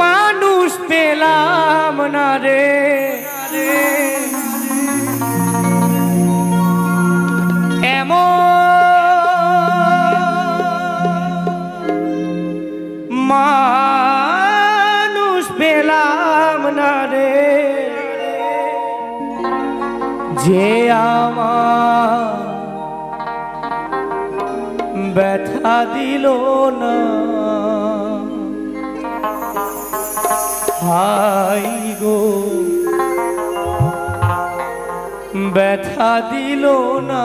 মানুষ পেলাম না রে। এমন মানুষ পেলাম না রে। যে আমার ব্যথা দিল না। হাই গো। ব্যথা দিল না।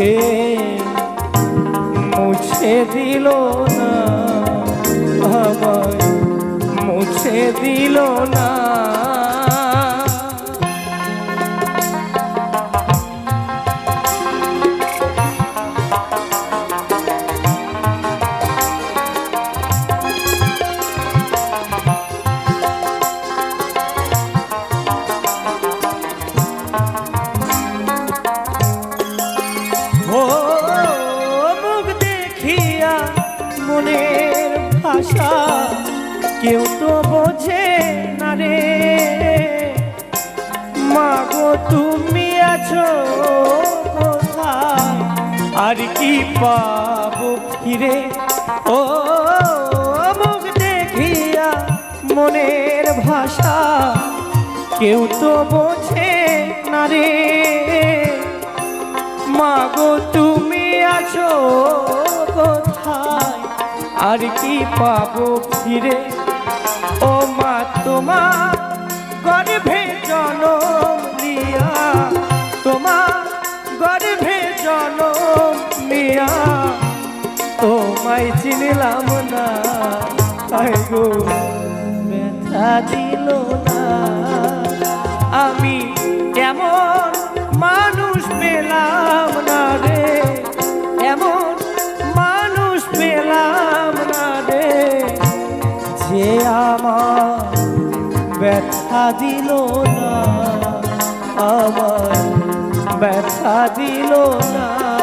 কে মুছে দিল না? আমায় মুছে দিল না। ভাষা কেউ তো বোঝে না রে। মাগো, তুমি আছো আর কি পাবো ফিরে? ও, মুখ দেখিয়া মনের ভাষা কেউ তো বোঝে না রে। মাগো তুমি আর কি পাবো ফিরে? ও মা, তোমার গর্ভে জনম নিয়া। তোমার গর্ভে জনম নিয়া। তোমায় চিনলাম না গো ব্যথা দিল না। আমি এমন মানুষ পেলাম না রে। ব্যথা দিল না আমার ব্যথা দিল না।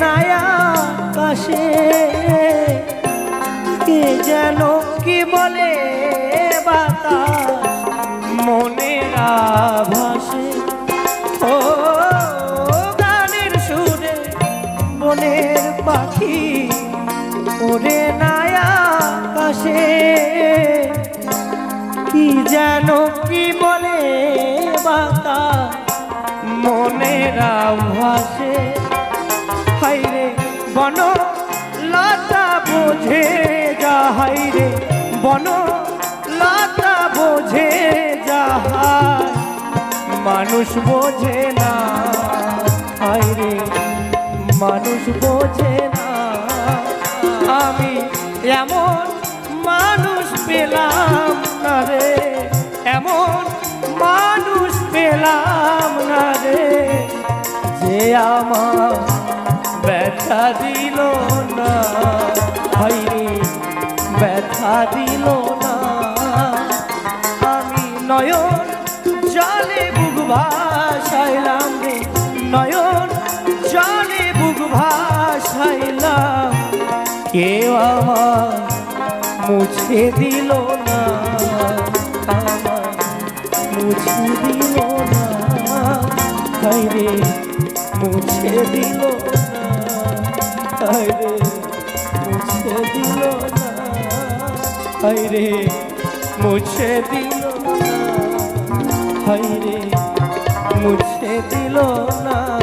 নায়া কাশে কে যেন কি বলে বাতাস? মনের আভাসে। ও গানের সুরে বনের পাখি। ওরে নায়া কাশে কি যেন কি বলে বাতা মনের ভাসে যা হাইরে বন, লতা বোঝে যাহার মানুষ বোঝে না হাইরে মানুষ বোঝে না। আমি এমন মানুষ পেলাম না রে, এমন মানুষ পেলাম না রে, যে আমার ব্যথা দিল না। হাইরে দিল না। আমি নয়ন জলে বুক ভাসাইলাম রে। নয়ন জলে বুক ভাসাইলাম। কেউ আমার মুছে দিল না। আমার মুছে দিল না। হায়রে মুছে দিল না। হায়রে মুছে দিল হায়রে মুছে দিল না। হায়রে মুছে দিল না।